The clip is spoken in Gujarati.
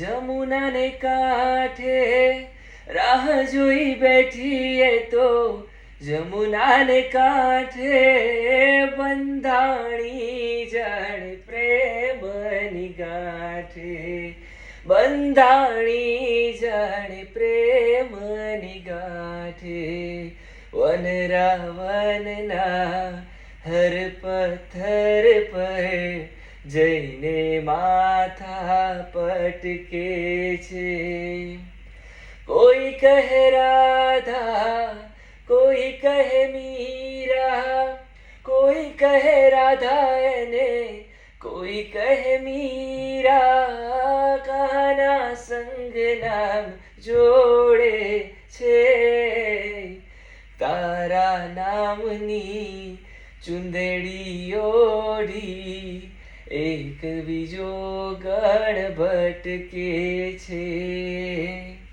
યમુનાને કાંઠે રાહ જોઈ બેઠી એ તો જમુનાને કાંઠે બંધાણી જાણે પ્રેમની ગાંઠે. બંધાણી જાણે પ્રેમની ગાંઠે. વનરાવનના હર પથ્થર પર જઈને માથા પટકે છે. કોઈ કહે રાધા, કોઈ કહે મીરા, કોઈ કહે રાધા એને, કોઈ કહે મીરા. કાના સંગ નામ જોડે છે. તારા નામની ચુંદડી ઓઢી એક બીજો ગણ ભટકે છે.